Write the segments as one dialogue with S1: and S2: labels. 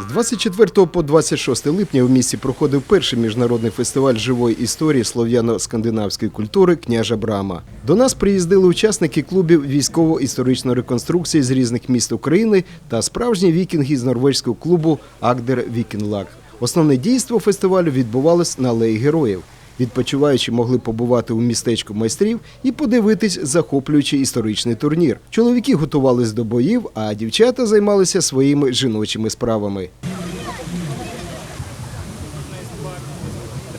S1: З 24 по 26 липня у місті проходив перший міжнародний фестиваль живої історії слов'яно-скандинавської культури княжа Брама. До нас приїздили учасники клубів військово-історичної реконструкції з різних міст України та справжні вікінги з норвезького клубу Агдер Вікінлаг. Основне дійство фестивалю відбувалось на алеї героїв. Відпочиваючі могли побувати у містечку майстрів і подивитись захоплюючий історичний турнір. Чоловіки готувались до боїв, а дівчата займалися своїми жіночими справами.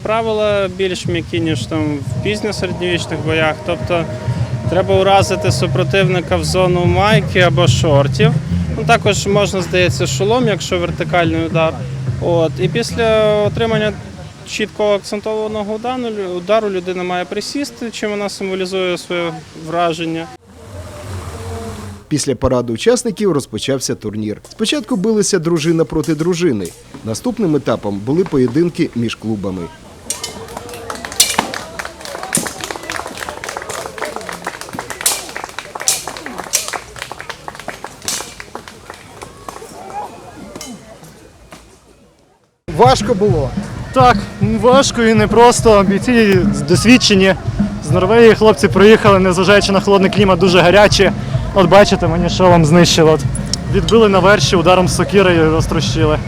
S2: Правила більш м'які, ніж там в пізньосередньовічних боях. Тобто треба уразити супротивника в зону майки або шортів. Ну, також можна, здається, шолом, якщо вертикальний удар. От. І після отримання чіткого акцентованого удару, удару людина має присісти, чим вона символізує своє враження.
S1: Після параду учасників розпочався турнір. Спочатку билися дружина проти дружини. Наступним етапом були поєдинки між клубами. Важко було.
S3: Так, важко і непросто. Бійці досвідчені. З Норвегії хлопці приїхали, незважаючи на холодний клімат, дуже гарячі. От бачите, мені що вам знищило. От відбили на верші ударом сокири і розтрощили.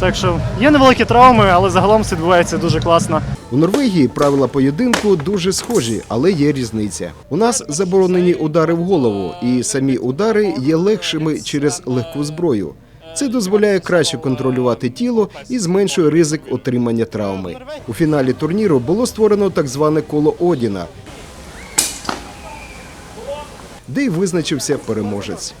S3: Так що є невеликі травми, але загалом все відбувається дуже класно.
S1: У Норвегії правила поєдинку дуже схожі, але є різниця. У нас заборонені удари в голову, і самі удари є легшими через легку зброю. Це дозволяє краще контролювати тіло і зменшує ризик отримання травми. У фіналі турніру було створено так зване коло Одіна, де й визначився переможець.